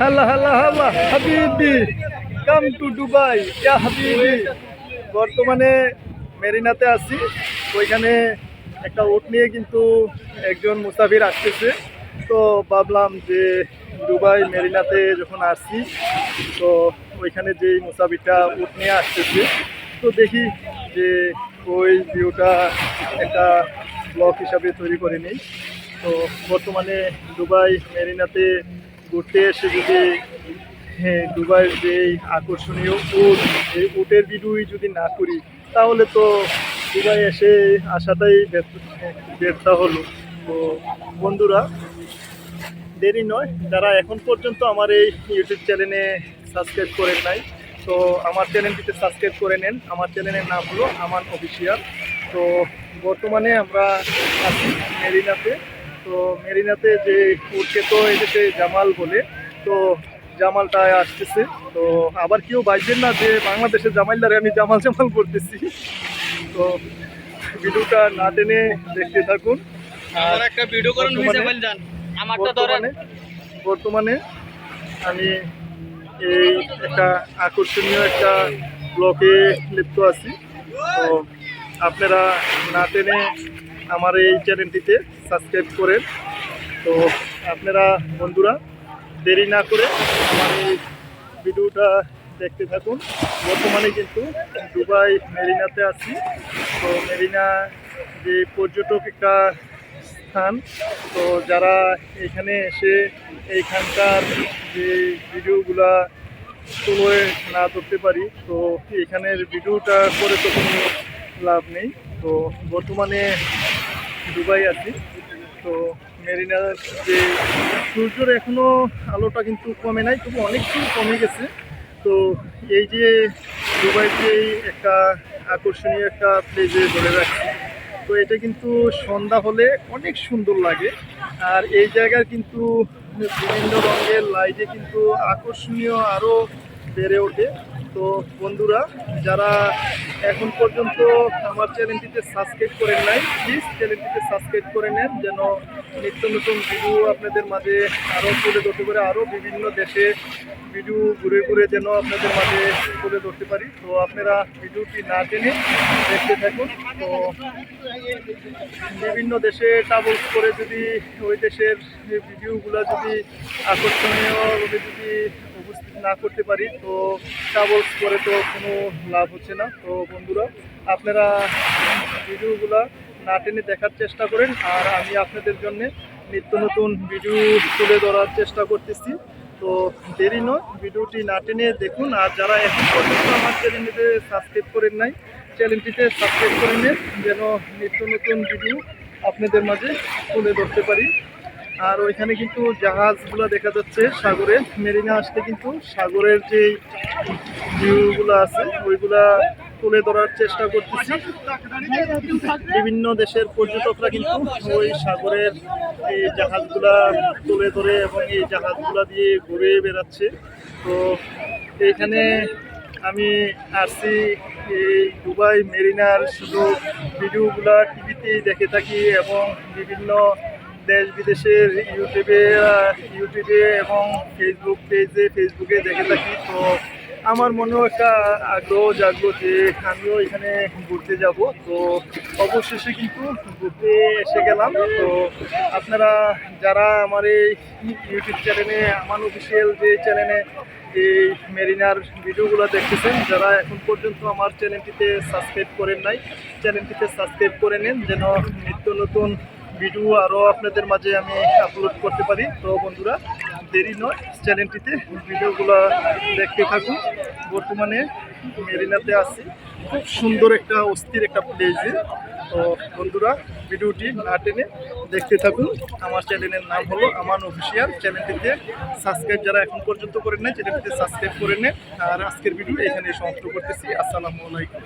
হাল্লা হাল্লা হাল্লা। হাবিবি কাম টু দুবাই ইয়া হাবিবি। বর্তমানে মেরিনাতে আছি। ওইখানে একটা উট নিয়ে কিন্তু একজন মুসাফির আসতেছে। তো ভাবলাম যে দুবাই, মেরিনাতে যখন আসছি তো ওইখানে যেই মুসাফিরটা উট নিয়ে আসতেছে, তো দেখি যে ওই ভিউটা একটা ব্লগ হিসাবে তৈরি করে নিই তো বর্তমানে দুবাই, মেরিনাতে ঘুরতে এসে যদি হ্যাঁ দুবাইয়ের যে আকর্ষণীয় উট, এই উটের ভিডিওই যদি না করি, তাহলে তো দুবাই এসে আসাটাই ব্যর্থ হলো। তো বন্ধুরা, দেরি নয়, যারা এখন পর্যন্ত আমার এই ইউটিউব চ্যানেলে সাবস্ক্রাইব করেন নাই, তো আমার চ্যানেলটিতে সাবস্ক্রাইব করে নেন। আমার চ্যানেলের নাম হলো আমান অফিসিয়াল। তো বর্তমানে আমরা আছি মেরিনাতে। তো মেরিনাতে যে উঠকে তো এদেশে জামাল বলে তো জামালটা আসতেছে। তো আবার কেউ বাইবেন না যে বাংলাদেশের জামাইলারে আমি জামাল জামাল করতেছি তো ভিডিওটা না টেনে দেখতে থাকুন। আর একটা ভিডিও করুন যান আমারটা ধরেন। বর্তমানে আমি এই একটা আকর্ষণীয় একটা ব্লকে লিপ্ত আছি। তো আপনারা না টেনে আমার এই চ্যানেলটিতে সাবস্ক্রাইব করেন। তো আপনারা বন্ধুরা, দেরি না করে ভিডিওটা দেখতে থাকুন। বর্তমানে কিন্তু দুবাই মেরিনাতে আছি। তো মেরিনা যে পর্যটক একটা স্থান, তো যারা এখানে এসে এইখানকার যে ভিডিওগুলা তুলে না করতে পারি, তো এখানের ভিডিওটা করে তো কোনো লাভ নেই। তো বর্তমানে দুবাই আছি। তো মেরিনার যে সূর্যের এখনও আলোটা কিন্তু কমে নাই, তবু অনেকটু কমে গেছে। তো এই যে দুবাই যে একটা আকর্ষণীয় একটা প্লেসে ধরে রাখছি। তো এটা কিন্তু সন্ধ্যা হলে অনেক সুন্দর লাগে। আর এই জায়গার কিন্তু বিভিন্ন রঙের লাইটে কিন্তু আকর্ষণীয় আরও বেড়ে ওঠে। তো বন্ধুরা, যারা এখন পর্যন্ত আমার চ্যানেলটিতে সাবস্ক্রাইব করেন নাই প্লিজ চ্যানেলটিতে সাবস্ক্রাইব করে নেন যেন নিত্য নতুন ভিডিও আপনাদের মাঝে আরও তুলে ধরতে পারে আরও বিভিন্ন দেশে ভিডিও ঘুরে ঘুরে যেন আপনাদের মাঝে তুলে ধরতে পারি। তো আপনারা ভিডিওটি না টেনে দেখতে থাকুন। তো বিভিন্ন দেশে ট্রাভেলস করে যদি ওই দেশের ভিডিওগুলো যদি আকর্ষণীয়ভাবে যদি উপস্থিত না করতে পারি, তো ট্রাভেলস করে তো কোনো লাভ হচ্ছে না। তো বন্ধুরা, আপনারা ভিডিওগুলো না টেনে দেখার চেষ্টা করেন, আর আমি আপনাদের জন্য নিত্য নতুন ভিডিও তুলে ধরার চেষ্টা করতেছি। তো দেরি নয়, ভিডিওটি না টেনে দেখুন, আর যারা এখন পর্যন্ত আমার চ্যানেলটিতে সাবস্ক্রাইব করেন নাই, চ্যানেলটিতে সাবস্ক্রাইব করে নেন, যেন নিত্য নতুন ভিডিও আপনাদের মাঝে তুলে ধরতে পারি। আর ওইখানে কিন্তু জাহাজগুলো দেখা যাচ্ছে সাগরে। মেরিনা আসতে কিন্তু সাগরের যে ভিউগুলো আছে, ওইগুলা তুলে ধরার চেষ্টা করতেছি। বিভিন্ন দেশের পর্যটকরা কিন্তু ওই সাগরের এই জাহাজগুলা তুলে ধরে এবং এই জাহাজগুলা দিয়ে ঘুরে বেড়াচ্ছে। তো এইখানে আমি আসছি এই দুবাই মেরিনার শুধু ভিডিওগুলা টিভিতেই দেখে থাকি এবং বিভিন্ন দেশ বিদেশের ইউটিউবে ইউটিউবে এবং ফেসবুক পেজে ফেসবুকে দেখে থাকি। তো আমার মনেও একটা আগ্রহ জাগলো যে আমিও এখানে ঘুরতে যাব। তো অবশেষে কিন্তু ঘুরতে এসে গেলাম। তো আপনারা যারা আমার এই ইউটিউব চ্যানেলে, আমার অফিসিয়াল যে চ্যানেলে এই মেরিনার ভিডিওগুলো দেখতেছেন, যারা এখন পর্যন্ত আমার চ্যানেলটিতে সাবস্ক্রাইব করেন নাই, চ্যানেলটিতে সাবস্ক্রাইব করে নেন যেন নিত্য নতুন ভিডিও আরও আপনাদের মাঝে আমি আপলোড করতে পারি। তো বন্ধুরা, দেরি নয় চ্যানেলটিতে ভিডিওগুলো দেখতে থাকুন। বর্তমানে মেরিনাতে আছি। খুব সুন্দর একটা অস্থির একটা প্লেসে তো বন্ধুরা, ভিডিওটি না টেনে দেখতে থাকুন। আমার চ্যানেলের নাম হলো আমার অফিসিয়াল। চ্যানেলটিতে সাবস্ক্রাইব যারা এখন পর্যন্ত করেন না চ্যানেলটিতে সাবস্ক্রাইব করে নেন। আর আজকের ভিডিও এখানে সমাপ্ত করতেছি। আসসালামু আলাইকুম।